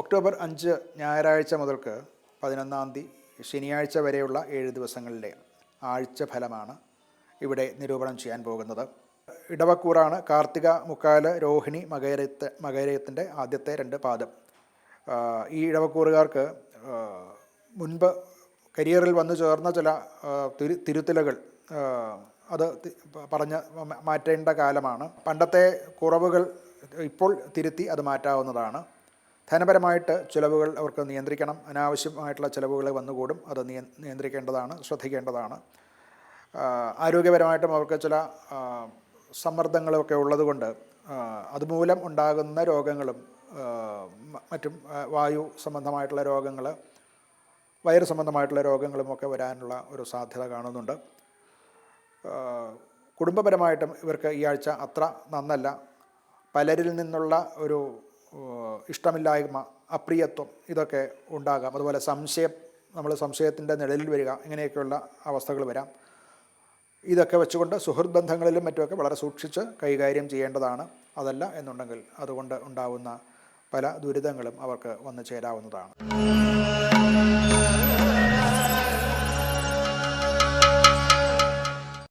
October അഞ്ച് ഞായറാഴ്ച മുതൽക്ക് പതിനൊന്നാം തീയതി ശനിയാഴ്ച വരെയുള്ള ഏഴ് ദിവസങ്ങളിലെ ആഴ്ച ഫലമാണ് ഇവിടെ നിരൂപണം ചെയ്യാൻ പോകുന്നത്. ഇടവക്കൂറാണ് കാർത്തിക മുക്കാൽ രോഹിണി മകരത്ത് മകരത്തിന്റെ ആദ്യത്തെ രണ്ട് പാദം. ഈ ഇടവക്കൂറുകാർക്ക് മുൻപ് കരിയറിൽ വന്നു ചേർന്ന ചില തിരു തിരുത്തലുകൾ അത് പറഞ്ഞ് മാറ്റേണ്ട കാലമാണ്. പണ്ടത്തെ കുറവുകൾ ഇപ്പോൾ തിരുത്തി അത് മാറ്റാവുന്നതാണ്. ധനപരമായിട്ട് ചിലവുകൾ അവർക്ക് നിയന്ത്രിക്കണം. അനാവശ്യമായിട്ടുള്ള ചിലവുകൾ വന്നുകൂടും. അത് നിയ- നിയന്ത്രിക്കേണ്ടതാണ് ശ്രദ്ധിക്കേണ്ടതാണ്. ആരോഗ്യപരമായിട്ടും അവർക്ക് ചില സമ്മർദ്ദങ്ങളൊക്കെ ഉള്ളതുകൊണ്ട് അതുമൂലം ഉണ്ടാകുന്ന രോഗങ്ങളും മറ്റും വായു സംബന്ധമായിട്ടുള്ള രോഗങ്ങൾ വയറ് സംബന്ധമായിട്ടുള്ള രോഗങ്ങളുമൊക്കെ വരാനുള്ള ഒരു സാധ്യത കാണുന്നുണ്ട്. കുടുംബപരമായിട്ടും ഇവർക്ക് ഈ ആഴ്ച അത്ര നന്നല്ല. പലരിൽ നിന്നുള്ള ഒരു ഇഷ്ടമില്ലായ്മ അപ്രിയത്വം ഇതൊക്കെ ഉണ്ടാകാം. അതുപോലെ സംശയം നമ്മൾ സംശയത്തിന്റെ നിഴലിൽ വരിക ഇങ്ങനെയൊക്കെയുള്ള അവസ്ഥകൾ വരാം. ഇതൊക്കെ വെച്ചുകൊണ്ട് സുഹൃത്ത് ബന്ധങ്ങളിലും മറ്റുമൊക്കെ വളരെ സൂക്ഷിച്ച് കൈകാര്യം ചെയ്യേണ്ടതാണ്. അതല്ല എന്നുണ്ടെങ്കിൽ അതുകൊണ്ട് ഉണ്ടാവുന്ന പല ദുരിതങ്ങളും അവർക്ക് വന്നു ചേരാവുന്നതാണ്.